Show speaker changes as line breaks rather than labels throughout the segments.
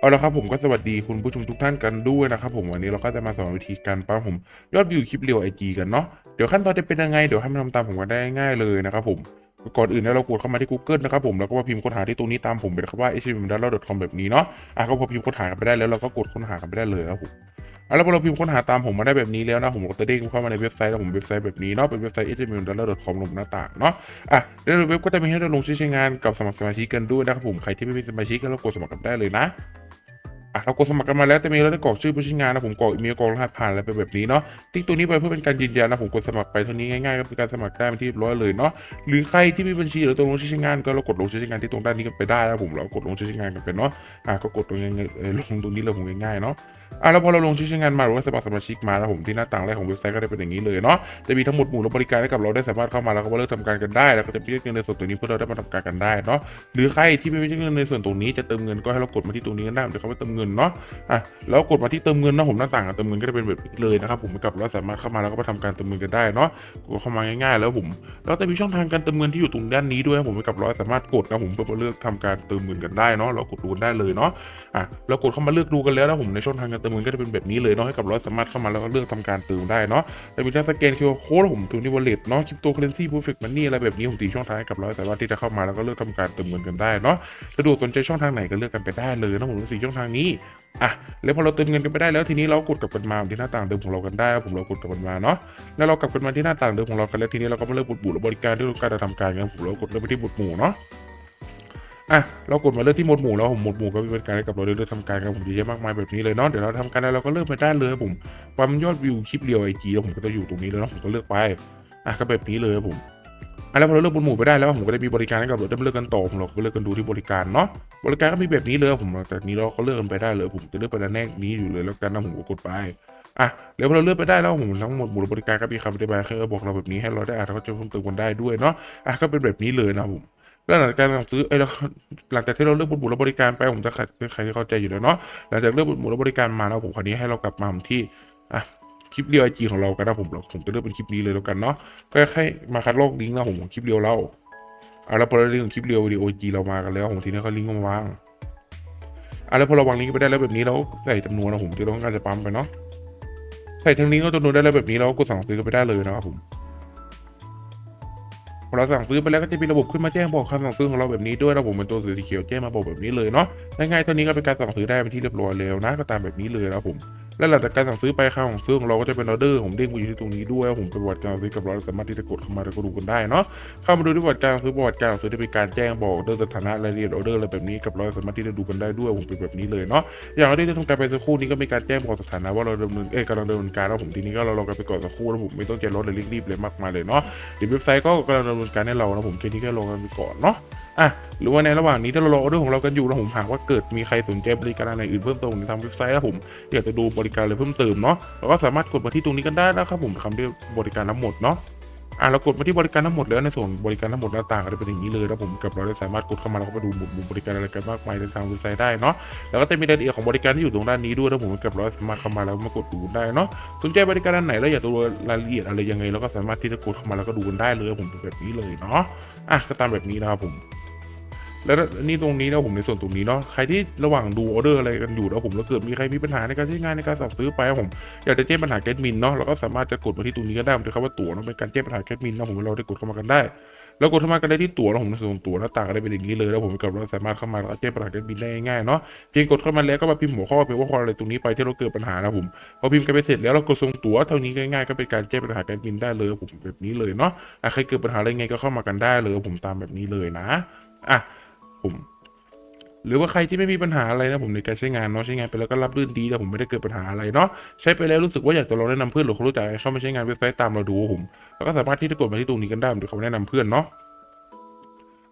เอาละครับผมก็สวัสดีคุณผู้ชมทุกท่านกันด้วยนะครับผมวันนี้เราก็จะมาสอนวิธีการปั๊มผมยอดวิวคลิปเรียวไอจีกันเนาะเดี๋ยวขั้นตอนจะเป็นยังไงเดี๋ยวให้มันทำตามผมกันได้ง่ายเลยนะครับผมก่อนอื่นเนี่ยเรากดเข้ามาที่ Google นะครับผมแล้วก็มาพิมพ์ค้นหาที่ตรงนี้ตามผมเป็นคำว่า h t m l d a l c o m แบบนี้เนาะอะก็พอพิมพ์ค้นหากันไปได้แล้วเราก็กดค้นหากันไปได้เลยครับผม เอาแล้วพอเราพิมพ์ค้นหาตามผมมาได้แบบนี้แล้วนะ ผมก็จะเด้งเข้ามาในเว็บไซต์แล้วผมเว็บไซต์แบบนี้เนาะเป็นเว็บไซต์ h t m l d a l c o m ลงหน้าต่างเนาะอะในเว็บก็จะมีให้เราลงชื่อใช้งานกับสมัครสมาชิกกันด้วยนะครับผมใครที่ไม่เป็นสมาชิกก็เรากดสมัครกันได้เลยนะ อะเรากดสมัครกันมาแล้วแต่มีเราได้กรอกชื่อผู้ใช้งานนะผมกรอกอีเมลกรอกรหัสผ่านอะไรไปแบบนี้เนาะติ๊กตัวนี้ไปเพื่อเป็นการยืนยันนะผมกดสมัครไปเท่านี้ง่ายๆก็เป็นการสมัครได้เป็นที่เรียบร้อยเลยเนาะหรือใครที่มีบัญชีหรือตัวลงชื่อใช้งานก็เรากดลงชื่อใช้งานที่ตรงด้านนี้กันไปได้นะผมเรากดลงชื่อใช้งานกันไปเนาะอะก็กดตรงนี้ลงตรงนี้เลยผมง่ายๆเนาะอะแล้วพอเราลงชื่อใช้งานมาหรือว่าสมัครสมาชิกมานะผมที่หน้าต่างแรกของเว็บไซต์ก็ได้เป็นอย่างนี้เลยเนาะจะมีทั้งหมดหมู่และบริการให้กับเราได้สามารถเข้ามาแล้วก็มาเริ่มทำการกันได้ แล้วก็จะเรียกเงินในส่วนตรงนี้เพื่อเราได้มาทำการกันได้เนาะหรือใครที่ไม่มีเงินในส่วนตรงนี้จะเติมเงินก็ให้เรากดมาที่ตรงนี้กันได้เดี๋ยวเขาไปเติมเงินเนาะอะแล้วกดมาที่เติมเงินนะผมหน้าต่างกับเติมเงินก็จะเป็นแบบนี้เลยนะครับผมกับเราสามารถเข้ามาแล้วก็มาทำการเติมเงินกันได้เนาะกดเข้ามาง่ายๆ แล้วผมแล้วจะมีช่องทางการเติมเงินที่อยู่ตรงด้านนี้ด้วยผมกับเราสามารถกดนะผมเพื่อเลือกทำการเติมเงินกันได้เนาะเรากดดูกันได้เลยเนาะอะเรากดเข้ามาเลือกดูกันแล้วนะผมในช่องทางการเติมเงินก็จะเป็นแบบนี้เลยเนาะให้กับเราสามารถเข้ามาแล้วก็เลือกทำการเติมได้เนาะจะมีทั้งสแกน QR Code ผมตัวนี้วอลเล็ตเนาะคริปโตเคอเรนซีพูฟิกมันนี่อะไรแบบนี้ผมตีช่องทางให้กับเราสามารถที่จะเข้ามาแล้วก็เลือกทำการเติมเงินกันได้เนาะสะดวกสนใจช่องทางไหนก็เลือกกันไปได้เลยนะผมสี่ช่องทางนี้อะแล้วพอเราเติมเงินกันไปได้แล้วทีนี้เรากดกลับกันมาที่หน้าต่างเดิมของเรากันได้ผมเรากดกลับกันมาเนาะแล้วเรากลับกันมาที่หน้าต่างเดิมของเรากันแล้วทีนี้เราก็มาเลือกบุตรบุตรบริการที่องการจะทำการกันผมเรากดเลือกไปที่บุตรหมู่เนาะอะเรากดมาเลือกที่หมวดหมู่แล้วผมหมวดหมู่ก็มีบริการให้กับเราเลือกทำการกันผมเยอะแยะมากมายแบบนี้เลยเนาะเดี๋ยวเราทำการแล้วเราก็เลือกไปได้เลยผมความยอดวิวคลิปเรียวไอจีแล้วผมก็จะอยู่ตรงนี้เลยเนาะผมก็เลือกไปอะก็แบบนี้เลยผม อะแล้วพอเราเลือกบนหมู่ไปได้แล้วผมก็ได้มีบริการให้กับเราได้เลือกกันต่อผมเราก็เลือกกันดูที่บริการเนาะบริการก็มีแบบนี้เลยผมแต่นี้เราก็เลือกกันไปได้เลยผมจะเลือกไปด้านแรกนี้อยู่เลยแล้วกันนะผมก็กดไปอะแล้วพอเราเลือกไปได้แล้วผมทั้งหมดหมู่บริการก็มีคำอธิบายแค่บอกเราแบบนี้ให้เราได้อ่านแล้วก็จะเพิ่มเติมกันได้ด้วยเนาะอะก็เป็นแบบนี้เลยนะผมแล้วหลังจากการสั่งซื้อเอ้ยแล้วหลังจากที่เราเลือกบุตรบุรบริการไปผมจะใครใครที่เข้าใจอยู่แล้วเนาะหลังจากเลือกบุตรบุรบริการมาแล้วผมคราวนี้ให้เรากลับมาที่อะ คลิปเรียวไอจีของเรากันนะผมผมจะเลือกเป็นคลิปนี้เลยแล้วกันเนาะก็แค่มาคัดลอกลิงก์นะผมของคลิปเรียวเราเอาแล้วพอเราลิงก์คลิปเรียววิดีโอจีเรามากันแล้วผมทีนี้ก็ลิงก์มาวางเอาแล้วพอเราวางลิงก์ไปได้แล้วแบบนี้เราก็ใส่จำนวนนะผมที่เราต้องการจะปั๊มไปเนาะใส่ทั้งลิงก์ก็จำนวนได้แล้วแบบนี้เราก็กดสั่งซื้อก็ไปได้เลยนะครับผม เราสั่งซื้อไปแล้วก็จะมีระบบขึ้นมาแจ้งบอกคำสั่งซื้อของเราแบบนี้ด้วยนะผมเป็นตัวสีเขียวแจ้งมาบอกแบบนี้เลยเนาะง่ายๆเท่านี้ก็เป็นการสั่งซื้อได้เป็นที่เรียบร้อยแล้วนะก็ตามแบบนี้เลยนะผมและหลังจากการสั่งซื้อไปค่าของซื้อของเราก็จะเป็นออเดอร์ผมเด้งมาอยู่ที่ตรงนี้ด้วยผมประวัติการซื้อกับเราสามารถที่จะกดเข้ามาแล้วก็ดูกันได้เนาะเข้ามาดูที่ประวัติการซื้อประวัติการซื้อจะเป็นการแจ้งบอกออเดอร์สถานะรายละเอียดออเดอร์อะไรแบบนี้กับเราสามารถที่จะดูกันได้ด้วยผมเป็นแบบนี้เลยเนาะอย่างที่จะทำการไปสักครู่นี้ก็มีการแจ้งบอกสถานะว่าเราดำเนินเอ้กำลังดำเนินการแล้วผมทีนี้ก็เราลองกันไปก่อนสักครู่แล้วผมไม่ต้องใจร้อนเลยรีบๆเลยมากมายเลยเนาะเดี๋ยวเว็บไซต์ก็กำลังดำเนินการให้เรานะผมทีนี้ก็ลงกันไปก่อนเนาะอะหรือว่าในระหว่างนี้ถ้าเรารอเรื่องของเรากันอยู่แล้วผมหากว่าเกิดมีใครสนใจบริการอะไรอื่นเพิ่มเติมในทางเว็บไซต์แล้วผมอยากจะดูบริการอะไรเพิ่มเติมเนาะเราก็สามารถกดมาที่ตรงนี้กันได้นะครับผมคำที่บริการทั้งหมดเนาะ อะเรากดมาที่บริการทั้งหมดแล้วในส่วนบริการทั้งหมดหน้าต่างก็จะเป็นอย่างนี้เลยแล้วผมกับเราได้สามารถกดเข้ามาแล้วก็มาดูหมวดหมู่บริการอะไรกันมากมายในทางเว็บไซต์ได้เนาะแล้วก็จะมีรายละเอียดของบริการที่อยู่ตรงด้านนี้ด้วยแล้วผมกับเราสามารถเข้ามาแล้วมากดดูได้เนาะสนใจบริการอันไหนแล้วอยากดูรายละเอียดอะไรยังไงเราก็สามารถที่จะกดเข้ามาแล้วก็ดูกันได้เลยผมเป็นแบบนี้เลยเนาะอะก็ตามแบบนี้นะครับผม แล้วนี่ตรงนี้นะผมในส่วนตรงนี้เนาะใครที่ระหว่างดูออเดอร์อะไรกันอยู่แล้วผมแล้วเกิดมีใครมีปัญหาในการใช้งานในการสั่งซื้อไปผมอยากจะแจ้งปัญหาแกดมินเนาะเราก็สามารถจะกดมาที่ตรงนี้ก็ได้ผมจะคำว่าตั๋วเนาะเป็นการแจ้งปัญหาแกดมินนะผมเราได้กดเข้ามากันได้แล้วกดเข้ามากันได้ที่ตั๋วแล้วผมในส่วนของตั๋วหน้าต่างก็ได้เป็นอย่างนี้เลยแล้วผมกับเราสามารถเข้ามาแล้วก็แจ้งปัญหาแกดมินได้ง่ายเนาะเพียงกดเข้ามาแล้วก็มาพิมพ์หัวข้อเป็นว่าขออะไรตรงนี้ไปที่เราเกิดปัญหานะผมพอพิมพ์กันไปเสร็จแล้วเรากดส่งตั๋วเท่านี้ง่ายๆก็เป็นการแจ้งปัญหาแกดมินได้เลยผมแบบนี้เลยเนาะใครเกิดปัญหาอะไรไงก็เข้ามากันได้เลยผมตามแบบนี้เลยนะอะ ผมหรือว่าใครที่ไม่มีปัญหาอะไรนะผมในการใช้งานเนาะใช้งานไปแล้วก็รับรื่นดีแต่ผมไม่ได้เกิดปัญหาอะไรเนาะใช้ไปแล้วรู้สึกว่าอยากจะลองแนะนำเพื่อนหรือคนรู้จักเข้ามาใช้งานเว็บไซต์ตามเราดูผมแล้วก็สามารถที่จะกดมาที่ตรงนี้กันได้ผมจะเขาแนะนำเพื่อนเนาะ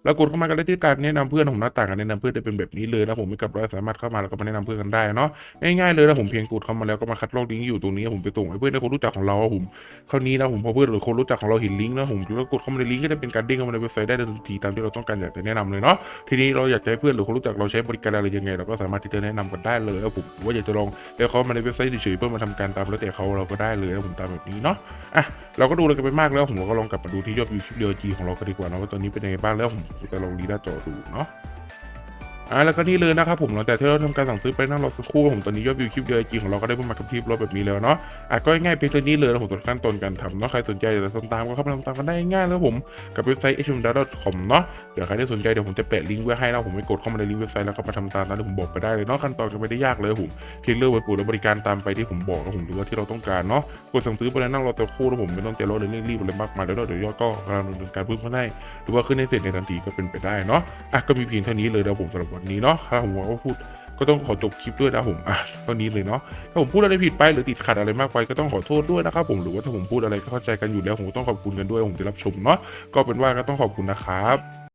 แล้วกดเข้ามากันได้ที่การแนะนำเพื่อนของหน้าต่างการแนะนำเพื่อนจะเป็นแบบนี้เลยนะผมมีกับเราสามารถเข้ามาแล้วก็มาแนะนำเพื่อนกันได้เนาะง่ายๆเลยนะผมเพียงกดเข้ามาแล้วก็มาคัดลอกลิงก์อยู่ตรงนี้ผมไปส่งให้เพื่อนให้คนรู้จักของเราผมคราวนี้นะผมพอเพื่อนหรือคนรู้จักของเราเห็นลิงก์นะผมแล้วกดเข้ามาในลิงก์ก็จะเป็นการเด้งเข้ามาในเว็บไซต์ได้ทันทีตามที่เราต้องการอยากจะแนะนำเลยเนาะทีนี้เราอยากจะให้เพื่อนหรือคนรู้จักเราใช้บริการอะไรยังไงเราก็สามารถที่จะแนะนำกันได้เลยแล้วผมว่าอยากจะลองเดี๋ยวเขามาในเว็บไซต์เฉยๆเพื่อมาทำการตามแล้วแต่เขาเราก็ได้เลยผมตามแบบนี้เนาะอะเราก็ดูอะไรกันไปมากแล้วผมก็ลองกลับมาดูที่ยอดวิวคลิปเดียวจีของเรากันดีกว่าเนาะว่าตอนนี้เป็นยังไงบ้างแล้วผมจะลองรีหน้าจอดูเนาะ อ่าแล้วก็นี่เลยนะครับผมหลังจากที่เราทำการสั่งซื้อไปนั่งรอสักครู่ผมตอนนี้ยอดวิวคลิปเดียวจริงของเราก็ได้เพิ่มมากับที่รถแบบนี้แล้วเนาะอะก็ง่ายเพียงเท่านี้เลยนะผมตัวขั้นตอนการทำเนาะใครสนใจจะทำตามก็เข้าไปทำตามกันได้ง่ายแล้วผมกับเว็บไซต์ hmdata.com เนาะเดี๋ยวใครที่สนใจเดี๋ยวผมจะแปะลิงก์ไว้ให้นะผมไปกดเข้ามาในลิงก์เว็บไซต์แล้วก็มาทำตามนั้นที่ผมบอกไปได้เลยเนาะขั้นตอนก็ไม่ได้ยากเลยผมเพียงเลือกวัตถุและบริการตามไปที่ผมบอกนะผมหรือว่าที่เราต้องการเนาะกดสั่งซื้อไปแล้วนั่งรอสักครู่นะผมไม่ต้องใจร้อนเร่งรีบอะไรมากมายแล้วเดี๋ยวยอดก็กำลังดำเนินการเพิ่มขึ้นให้หรือว่าขึ้นให้เสร็จในทันทีก็เป็นไปได้เนาะอะก็มีเพียงเท่านี้เลยนะผมสำหรับวันนี้เนาะถ้าผมก็พูดก็ต้องขอจบคลิปด้วยนะผมอะเท่านี้เลยเนาะถ้าผมพูดอะไรผิดไปหรือติดขัดอะไรมากไปก็ต้องขอโทษด้วยนะครับผมหรือว่าถ้าผมพูดอะไรก็เข้าใจกันอยู่แล้วผมต้องขอบคุณกันด้วยผมจะรับชมเนาะก็เป็นว่าก็ต้องขอบคุณนะครับ